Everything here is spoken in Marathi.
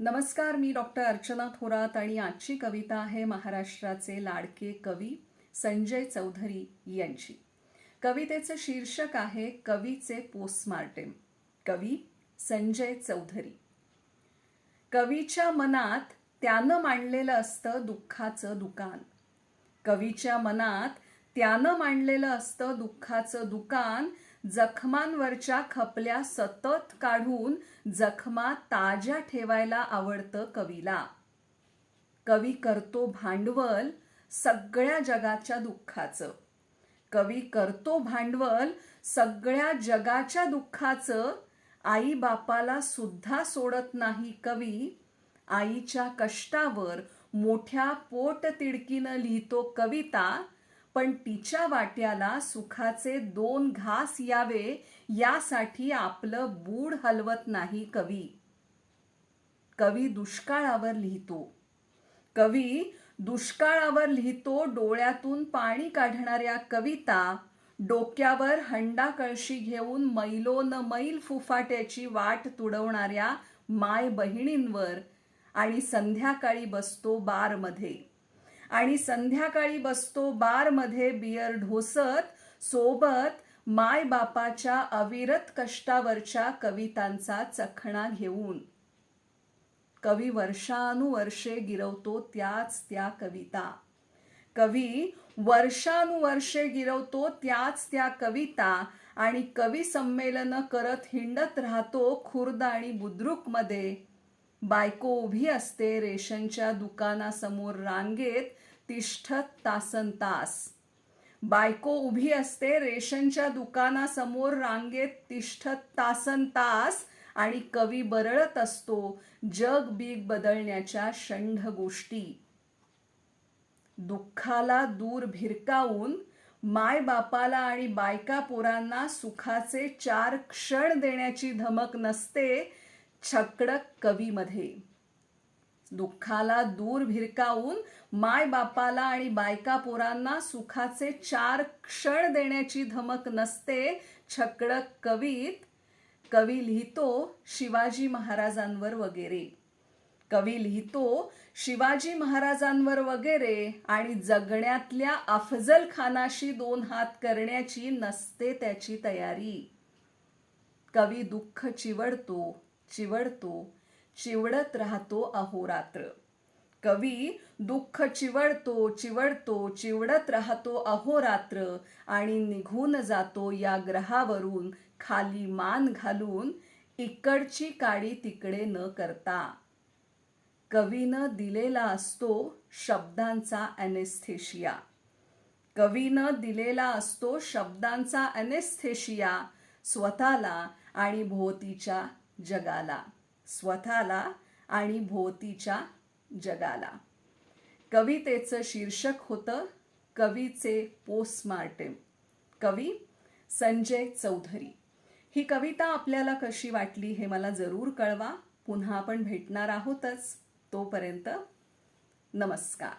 नमस्कार मी डॉक्टर अर्चना थोरात आणि आजची कविता आहे महाराष्ट्राचे लाडके कवी संजय चौधरी यांची. कवितेचं शीर्षक आहे कवीचे पोस्टमार्टेम कवी संजय चौधरी. कवीच्या मनात त्यानं मांडलेलं असतं दुःखाचं दुकान. कवीच्या मनात त्यानं मांडलेलं असतं दुःखाचं दुकान जखमांवरच्या खपल्या सतत काढून जखमा ताज्या ठेवायला आवडतं कवीला. कवी करतो भांडवल सगळ्या जगाच्या दुःखाचं. कवी करतो भांडवल सगळ्या जगाच्या दुःखाचं. आई बापाला सुद्धा सोडत नाही कवी. आईच्या कष्टावर मोठ्या पोट तिडकीनं लिहितो कविता. पण तिच्या वाट्याला सुखाचे दोन घास यावे यासाठी आपलं बूड हलवत नाही कवी. कवी दुष्काळावर लिहितो. कवी दुष्काळावर लिहितो डोळ्यातून पाणी काढणाऱ्या कविता डोक्यावर हंडा कळशी घेऊन मैलोन मैल फुफाट्याची वाट तुडवणाऱ्या माय बहिणींवर आणि संध्याकाळी बसतो बारमध्ये. आणि संध्याकाळी बसतो बारमध्ये बियर ढोसत सोबत माय बापाच्या अविरत कष्टावरच्या कवितांचा चखणा घेऊन. कवी वर्षानुवर्षे गिरवतो त्याच त्या कविता. कवी वर्षानुवर्षे गिरवतो त्याच त्या कविता आणि कवी संमेलन करत हिंडत राहतो खुर्द आणि बुद्रुकमध्ये. बायको उभी असते रेशनच्या दुकानासमोर रांगेत तिष्ठत तासन तास. बायको उभी असते रेशनच्या दुकानासमोर रांगेत तिष्ठत तासन तास आणि कवी बरळत असतो जग बीग बदलण्याच्या षंढ गोष्टी. दुःखाला दूर भिरकावून माय बापाला आणि बायका पोरांना सुखाचे चार क्षण देण्याची धमक नसते छकडक कवीमध्ये. दुःखाला दूर भिरकावून माय बापाला आणि बायका पोरांना सुखाचे चार क्षण देण्याची धमक नसते छकडक कवीत. कवी लिहितो शिवाजी महाराजांवर वगैरे. कवी लिहितो शिवाजी महाराजांवर वगैरे आणि जगण्यातल्या अफजल खानाशी दोन हात करण्याची नसते त्याची तयारी. कवी दुःख चिवडतो चिवडतो चिवडत राहतो अहोरात्र. कवी दुःख चिवडतो चिवडतो चिवडत राहतो अहोरात्र आणि निघून जातो या ग्रहावरून खाली मान घालून इकडची काडी तिकडे न करता. कवीनं दिलेला असतो शब्दांचा अनेस्थेशिया कवीनं दिलेला असतो शब्दांचा अनेस्थेशिया स्वतःला आणि भोवतीच्या जगाला स्वतःला आणि भोवतीच्या जगाला. कवितेचं शीर्षक होतं कवीचे पोस्टमार्टम. कवी संजय चौधरी. ही कविता आपल्याला कशी वाटली हे मला जरूर कळवा. पुन्हा आपण भेटणार आहोतच. तोपर्यंत नमस्कार.